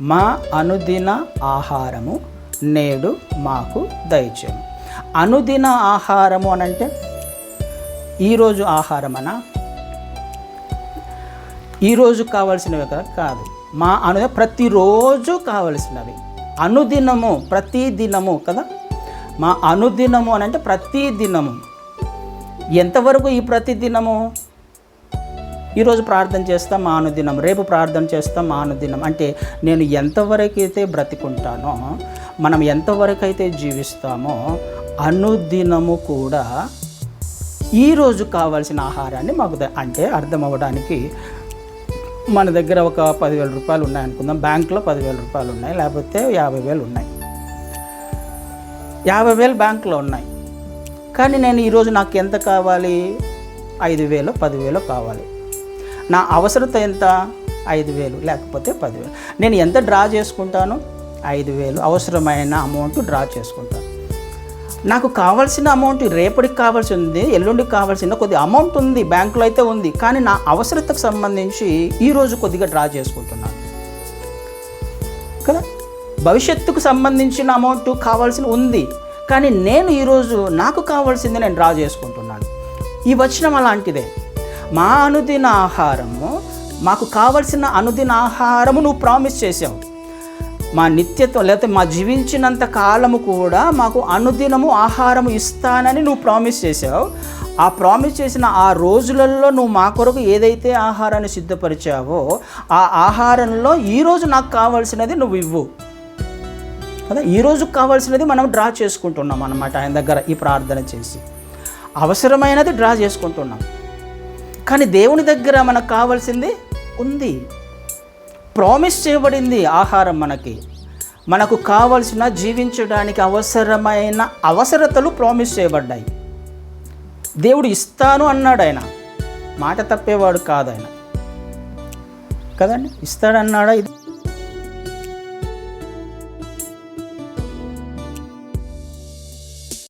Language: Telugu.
మా అనుదిన ఆహారము నేడు మాకు దయచేయము అనుదిన ఆహారము అనంటే ఈరోజు ఆహారమనా? ఈరోజు కావలసినవి కదా కాదు. మా అను ప్రతిరోజు కావలసినవి. అనుదినము ప్రతి దినము కదా? మా అనుదినము అని అంటే ప్రతి దినము ఎంతవరకు ఈ ప్రతి దినము ఈరోజు ప్రార్థన చేస్తాం మానదినం రేపు ప్రార్థన చేస్తాం మానదినం అంటే నేను ఎంతవరకు అయితే బ్రతికుంటానో మనం ఎంతవరకు అయితే జీవిస్తామో అనుదినము కూడా ఈరోజు కావాల్సిన ఆహారాన్ని మాకు అంటే అర్థం అవ్వడానికి మన దగ్గర ఒక పదివేల రూపాయలు ఉన్నాయి అనుకుందాం బ్యాంకులో పదివేల రూపాయలు ఉన్నాయి లేకపోతే యాభై వేలు ఉన్నాయి. యాభై వేలు బ్యాంకులో ఉన్నాయి. కానీ నేను ఈరోజు నాకు ఎంత కావాలి? ఐదు వేలు పదివేలు కావాలి. నా అవసరత ఎంత? ఐదు వేలు లేకపోతే పదివేలు నేను ఎంత డ్రా చేసుకుంటాను? ఐదు వేలు. అవసరమైన అమౌంట్ డ్రా చేసుకుంటాను. నాకు కావాల్సిన అమౌంట్ రేపటికి కావాల్సి ఉంది ఎల్లుండికి కావాల్సిన కొద్ది అమౌంట్ ఉంది బ్యాంకులో అయితే ఉంది కానీ నా అవసరతకు సంబంధించి ఈరోజు కొద్దిగా డ్రా చేసుకుంటున్నాను. కదా? భవిష్యత్తుకు సంబంధించిన అమౌంట్ కావాల్సిన ఉంది కానీ నేను ఈరోజు నాకు కావాల్సింది నేను డ్రా చేసుకుంటున్నాను. ఈ వచనం అలాంటిదే. మా అనుదిన ఆహారము మాకు కావలసిన అనుదిన ఆహారము నువ్వు ప్రామిస్ చేసావు. మా నిత్యత్వం లేకపోతే మా జీవించినంత కాలము కూడా మాకు అనుదినము ఆహారము ఇస్తానని నువ్వు ప్రామిస్ చేసావు. ఆ ప్రామిస్ చేసిన ఆ రోజులలో నువ్వు మా కొరకు ఏదైతే ఆహారాన్ని సిద్ధపరిచావో ఆ ఆహారంలో ఈరోజు నాకు కావాల్సినది నువ్వు ఇవ్వు. కదా? ఈరోజు కావాల్సినది మనం డ్రా చేసుకుంటున్నాం అన్నమాట ఆయన దగ్గర ఈ ప్రార్థన చేసి. అవసరమైనది డ్రా చేసుకుంటున్నాం. కానీ దేవుని దగ్గర మనకు కావాల్సింది ఉంది. ప్రామిస్ చేయబడింది ఆహారం మనకి. మనకు కావలసిన జీవించడానికి అవసరమైన అవసరతలు ప్రామిస్ చేయబడ్డాయి. దేవుడు ఇస్తాను అన్నాడు ఆయన. మాట తప్పేవాడు కాదు ఆయన. కదండి? ఇస్తాడన్నాడా? ఇది